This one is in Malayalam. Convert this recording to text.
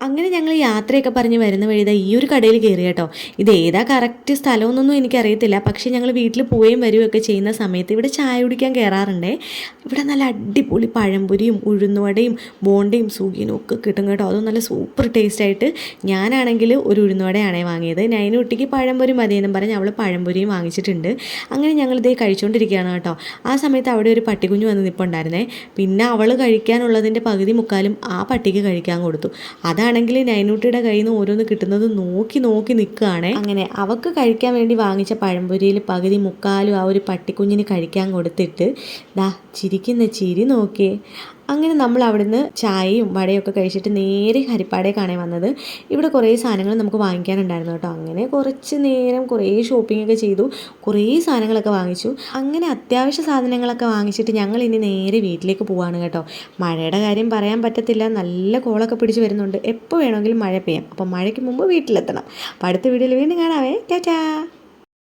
അങ്ങനെ ഞങ്ങൾ യാത്രയൊക്കെ പറഞ്ഞ് വരുന്ന വഴി ഈ ഒരു കടയിൽ കയറി കേട്ടോ. ഇത് ഏതാ കറക്റ്റ് സ്ഥലമൊന്നും എനിക്കറിയത്തില്ല. പക്ഷേ ഞങ്ങൾ വീട്ടിൽ പോവുകയും വരികയൊക്കെ ചെയ്യുന്ന സമയത്ത് ഇവിടെ ചായ കുടിക്കാൻ കയറാറുണ്ടേ. ഇവിടെ നല്ല അടിപൊളി പഴംപൊരിയും ഉഴുന്നുവടയും ബോണ്ടയും സൂഗിനും ഒക്കെ കിട്ടും കേട്ടോ. അതും നല്ല സൂപ്പർ ടേസ്റ്റ് ആയിട്ട് ഞാനാണെങ്കിൽ ഒരു ഉഴുന്നുവടയാണേ വാങ്ങിയത്. നൈനുട്ടിക്ക് പഴംപൊരി മതിയെന്നും പറഞ്ഞ് അവൾ പഴംപൊരിയും വാങ്ങിച്ചിട്ടുണ്ട്. അങ്ങനെ ഞങ്ങൾ ഇതേ കഴിച്ചുകൊണ്ടിരിക്കുകയാണ് കേട്ടോ. ആ സമയത്ത് അവിടെ ഒരു പട്ടിക്കുഞ്ഞ് വന്ന് നിൽപ്പുണ്ടായിരുന്നേ പിന്നെ അവൾ കഴിക്കാനുള്ളതിന്റെ പകുതി മുക്കാലും ആ പട്ടിക്ക് കഴിക്കാൻ കൊടുത്തു. അതാണെങ്കിൽ നൈനൂട്ടിയുടെ കയ്യിൽ നിന്ന് ഓരോന്ന് കിട്ടുന്നത് നോക്കി നോക്കി നിൽക്കുകയാണേ. അങ്ങനെ അവൾക്ക് കഴിക്കാൻ വേണ്ടി വാങ്ങിച്ച പഴംപൊരിയിൽ പകുതി മുക്കാലും ആ ഒരു പട്ടിക്കുഞ്ഞിന് കഴിക്കാൻ കൊടുത്തിട്ട് ദാ ചിരിക്കുന്ന ചിരി നോക്കിയേ. അങ്ങനെ നമ്മൾ അവിടുന്ന് ചായയും വടയൊക്കെ കഴിച്ചിട്ട് നേരെ ഹരിപ്പാടേക്കാണ് വന്നത്. ഇവിടെ കുറേ സാധനങ്ങൾ നമുക്ക് വാങ്ങിക്കാനുണ്ടായിരുന്നു കേട്ടോ. അങ്ങനെ കുറച്ച് നേരം കുറേ ഷോപ്പിംഗ് ഒക്കെ ചെയ്തു. കുറേ സാധനങ്ങളൊക്കെ വാങ്ങിച്ചു. അങ്ങനെ അത്യാവശ്യ സാധനങ്ങളൊക്കെ വാങ്ങിച്ചിട്ട് ഞങ്ങൾ ഇനി നേരെ വീട്ടിലേക്ക് പോവാണ് കേട്ടോ. മഴയുടെ കാര്യം പറയാൻ പറ്റത്തില്ല. നല്ല കോളൊക്കെ പിടിച്ച് വരുന്നുണ്ട്. എപ്പോൾ വേണമെങ്കിലും മഴ പെയ്യാം. അപ്പോൾ മഴയ്ക്ക് മുമ്പ് വീട്ടിലെത്തണം. അപ്പോൾ അടുത്ത വീഡിയോയിൽ വീണ്ടും കാണാവേ. ടാറ്റാ.